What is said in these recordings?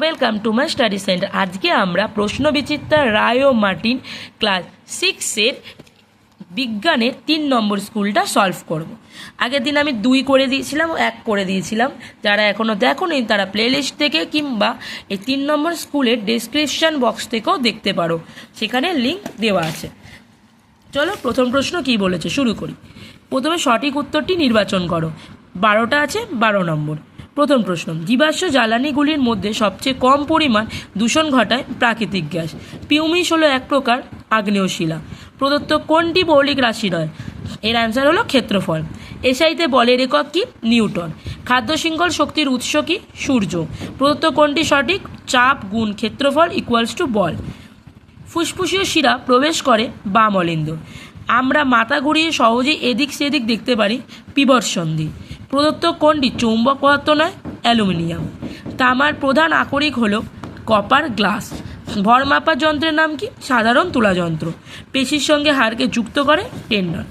Welcome to my study centre আজকে আমরা প্রশ্ন বিচিত্রা রায় ও মার্টিন ক্লাস সিক্সের বিজ্ঞানের তিন নম্বর স্কুলটা সলভ করব। আগের দিন আমি দুই করে দিয়েছিলাম, এক করে দিয়েছিলাম। যারা এখনও দেখোনি তারা প্লেলিস্ট থেকে কিংবা এই তিন নম্বর স্কুলের ডেসক্রিপশন বক্স থেকেও দেখতে পারো। সেখানে লিঙ্ক দেওয়া আছে। চলো, প্রথম প্রশ্ন কি বলেছে? শুরু করি। প্রথমে সঠিক উত্তরটি নির্বাচন করো। বারোটা আছে, বারো নম্বর। প্রথম প্রশ্ন, জীবাশ্ম জ্বালানিগুলির মধ্যে সবচেয়ে কম পরিমাণ দূষণ ঘটায় প্রাকৃতিক গ্যাস। পিউমিস হলো এক প্রকার আগ্নেয় শিলা প্রদত্ত কোনটি মৌলিক রাশি নয়? এর অ্যান্সার হলো ক্ষেত্রফল। এসআইতে বলের একক কি? নিউটন। খাদ্য শৃঙ্খল শক্তির উৎস কি? সূর্য। প্রদত্ত কোনটি সঠিক? চাপ গুণ ক্ষেত্রফল ইকুয়ালস টু বল। ফুসফুসীয় শিরা প্রবেশ করে বাম অলিন্দ। আমরা মাথা ঘুরিয়ে সহজেই এদিক সেদিক দেখতে পারি পিবট সন্ধি প্রদত্ত কোনটি চৌম্বক পদার্থ নয়, অ্যালুমিনিয়াম। তামার প্রধান আকরিক হলো কপার গ্লাস। ভর মাপার যন্ত্রের নাম কি? সাধারণ তুলা যন্ত্র। পেশির সঙ্গে হাড়কে যুক্ত করে টেন্ডন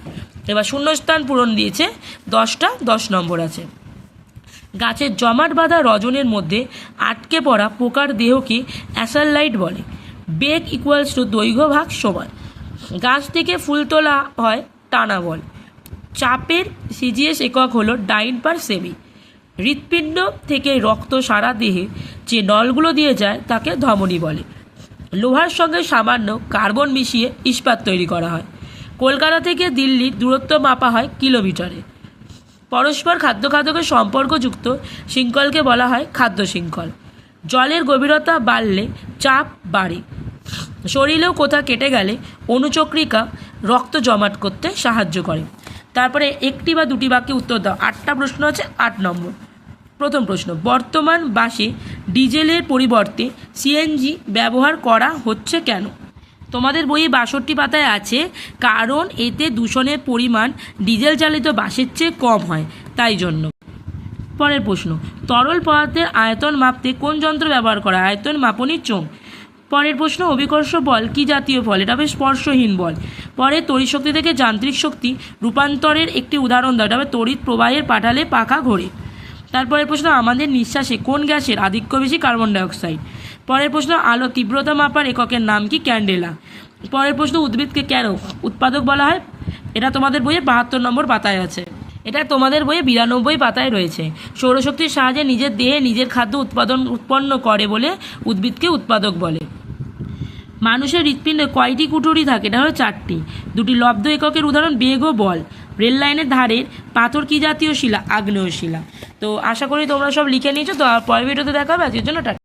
এবার শূন্যস্থান পূরণ দিয়েছে, দশটা দশ নম্বর আছে। গাছের জমাট বাঁধা রজনের মধ্যে আটকে পড়া পোকার দেহকে অ্যাসারলাইট বলে। বেগ ইকুয়ালস টু দৈর্ঘ্য ভাগ সমান। গাছ থেকে ফুল তোলা হয় টানা বল। চাপের সিজিএস একক হলো ডাইন পার সেমি। হৃৎপিণ্ড থেকে রক্ত সারা দেহে যে নলগুলো দিয়ে যায় তাকে ধমনী বলে। লোহার সঙ্গে সামান্য কার্বন মিশিয়ে ইস্পাত তৈরি করা হয়। কলকাতা থেকে দিল্লির দূরত্ব মাপা হয় কিলোমিটারে। পরস্পর খাদ্য খাদ্যকের সম্পর্কযুক্ত শৃঙ্খলকে বলা হয় খাদ্য শৃঙ্খল। জলের গভীরতা বাড়লে চাপ বাড়ে। শরীরেও কোথা কেটে গেলে অনুচক্রিকা রক্ত জমাট করতে সাহায্য করে। তারপরে একটি বা দুটি বাক্যে উত্তর দাও। আটটা প্রশ্ন আছে, আট নম্বর। প্রথম প্রশ্ন, বর্তমান বাসে ডিজেলের পরিবর্তে সিএনজি ব্যবহার করা হচ্ছে কেন? তোমাদের বইয়ে বাষট্টি পাতায় আছে, কারণ এতে দূষণের পরিমাণ ডিজেল চালিত বাসের চেয়ে কম হয়, তাই জন্য। পরের প্রশ্ন, তরল পদার্থের আয়তন মাপতে কোন যন্ত্র ব্যবহার করা আয়তন মাপনী চোঙ। পরের প্রশ্ন, অভিকর্ষ বল কি জাতীয় বল এটা হবে স্পর্শহীন বল। পরে তড়িৎ শক্তি থেকে যান্ত্রিক শক্তি রূপান্তরের একটি উদাহরণ দাও। এটা হবে তড়িৎ প্রবাহের পাঠালে পাখা ঘোরে। তারপরের প্রশ্ন, আমাদের নিঃশ্বাসে কোন গ্যাসের আধিক্য বেশি? Carbon dioxide. পরের প্রশ্ন, আলো তীব্রতা মাপার এককের নাম কি? ক্যান্ডেলা। পরের প্রশ্ন, উদ্ভিদকে কেন উৎপাদক বলা হয়? এটা তোমাদের বইয়ে বাহাত্তর নম্বর পাতায় আছে। এটা তোমাদের বইয়ে বিরানব্বই পাতায় রয়েছে। সৌরশক্তির সাহায্যে নিজের দেহে নিজের খাদ্য উৎপাদন উৎপন্ন করে বলে উদ্ভিদকে উৎপাদক বলে। মানুষের হৃৎপিণ্ডে কয়টি কুটুরি থাকে? এটা হলো চারটি। দুটি লব্ধ এককের উদাহরণ, বেগ ও বল। রেল লাইনের ধারের পাথর কি জাতীয় শিলা? আগ্নেয় শিলা। তো আশা করি তোমরা সব লিখে নিয়েছো, তো আর পরের ভিডিওতে দেখা হবে আজকের জন্য টাটা।